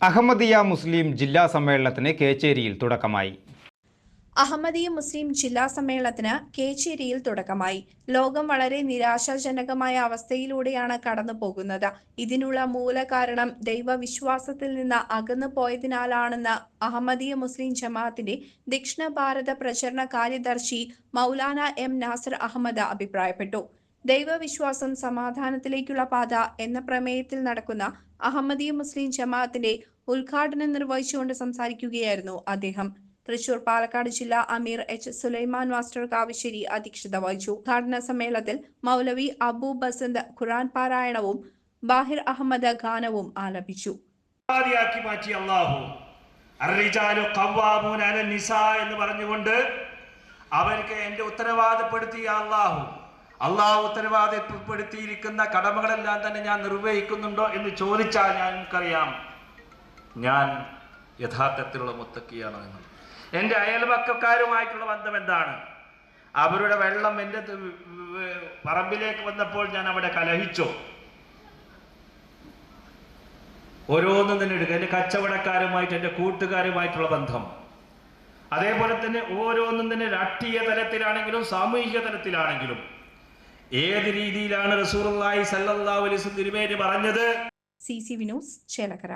അഹമ്മദിയ മുസ്ലിം ജില്ലാ സമ്മേളനത്തിന് കേച്ചേരിയിൽ തുടക്കമായി. അഹമ്മദിയ മുസ്ലിം ജില്ലാ സമ്മേളനത്തിന് കേച്ചേരിയിൽ തുടക്കമായി. ലോകം വളരെ നിരാശാജനകമായ അവസ്ഥയിലൂടെയാണ് കടന്നു പോകുന്നത് ഇതിനുള്ള മൂലകാരണം ദൈവവിശ്വാസത്തിൽ നിന്ന് അകന്നു പോയതിനാലാണെന്ന് അഹമ്മദിയ മുസ്ലിം ജമാഅത്തിന്റെ ദക്ഷിണ ഭാരത പ്രചരണ കാര്യദർശി മൗലാന എം നാസർ അഹമ്മദ് അഭിപ്രായപ്പെട്ടു. ദൈവവിശ്വാസം സമാധാനത്തിലേക്കുള്ള പാത എന്ന പ്രമേയത്തിൽ നടക്കുന്ന അഹമ്മദീയ മുസ്ലിം ജമാഅത്തിന്റെ ഉദ്ഘാടനം നിർവഹിച്ചുകൊണ്ട് സംസാരിക്കുകയായിരുന്നു അദ്ദേഹം. തൃശൂർ പാലക്കാട് ജില്ലാ അമീർ എച്ച്. സുലൈമാൻ മാസ്റ്റർ കാവശ്ശേരി അധ്യക്ഷത വഹിച്ചു. ഉദ്ഘാടന സമ്മേളനത്തിൽ മൗലവി അബു ബസന്ത് ഖുറാൻ പാരായണവും ബാഹിർ അഹമ്മദ് ഗാനവും ആലപിച്ചു. എന്ന് പറഞ്ഞുകൊണ്ട് അവർക്ക് എന്റെ ഉത്തരവാദപ്പെടുത്തിയ അള്ളാഹു അള്ളാഹു ഉത്തരവാദിത്വപ്പെടുത്തിയിരിക്കുന്ന കടമകളെല്ലാം തന്നെ ഞാൻ നിർവഹിക്കുന്നുണ്ടോ എന്ന് ചോദിച്ചാൽ ഞാൻ എനിക്കറിയാം ഞാൻ യഥാർത്ഥത്തിലുള്ള മുത്തക്കിയാണ് എന്ന് എന്റെ അയൽപക്കക്കാരുമായിട്ടുള്ള ബന്ധം എന്താണ് അവരുടെ വെള്ളം എന്റെ പറമ്പിലേക്ക് വന്നപ്പോൾ ഞാൻ അവിടെ കലഹിച്ചോ. ഓരോന്നും തന്നെ എടുക്കുക എന്റെ കച്ചവടക്കാരുമായിട്ട് എന്റെ കൂട്ടുകാരുമായിട്ടുള്ള ബന്ധം. അതേപോലെ തന്നെ ഓരോന്നും തന്നെ രാഷ്ട്രീയ തലത്തിലാണെങ്കിലും സാമൂഹിക തലത്തിലാണെങ്കിലും ഏത് രീതിയിലാണ് റസൂറുള്ളാഹി സല്ലാ വസല്ലം തിരുമേനി പറഞ്ഞത്? C C Vinos Chelakkara.